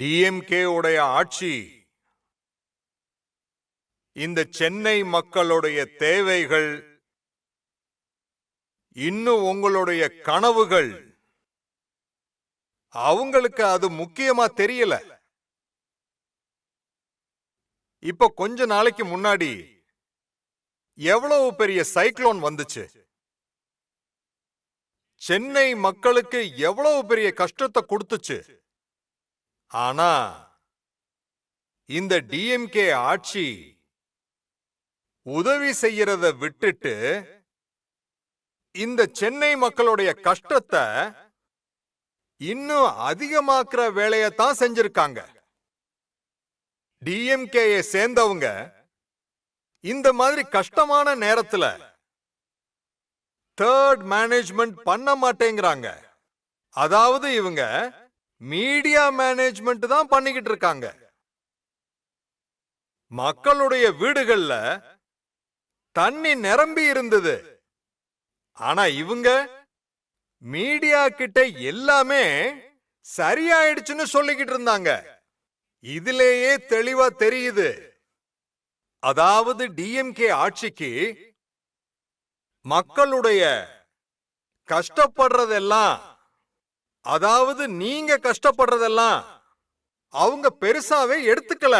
DMK உடைய ஆட்சி இந்த சென்னை மக்களுடைய தேவைகள் இன்னும் உங்களுடைய கனவுகள் அவங்களுக்கு அது முக்கியமா தெரியல. இப்ப கொஞ்ச நாளைக்கு முன்னாடி எவ்வளவு பெரிய சைக்ளோன் வந்துச்சு? சென்னை மக்களுக்கு எவ்வளவு பெரிய கஷ்டத்தை கொடுத்துச்சு? ஆனா இந்த டிஎம்கே ஆட்சி உதவி செய்யறத விட்டுட்டு இந்த சென்னை மக்களுடைய கஷ்டத்தை இன்னும் அதிகமாக்குற வேலையத்தான் செஞ்சிருக்காங்க. டிஎம்கே சேர்ந்தவங்க இந்த மாதிரி கஷ்டமான நேரத்துல தேர்ட் மேனேஜ்மெண்ட் பண்ண மாட்டேங்கிறாங்க. அதாவது இவங்க மீடியா மேனேஜ்மெண்ட் தான் பண்ணிக்கிட்டு இருக்காங்க. மக்களுடைய வீடுகள்ல தண்ணி நிரம்பி இருந்தது. ஆனா இவங்க மீடியா கிட்ட எல்லாமே சரியாயிடுச்சுன்னு சொல்லிக்கிட்டு இருந்தாங்க. இதிலேயே தெளிவா தெரியுது. அதாவது டிஎம்கே ஆட்சிக்கு மக்களுடைய கஷ்டப்படுறதெல்லாம் அதாவது நீங்க கஷ்டப்படுறதெல்லாம் அவங்க பெருசாவே எடுத்துக்கல.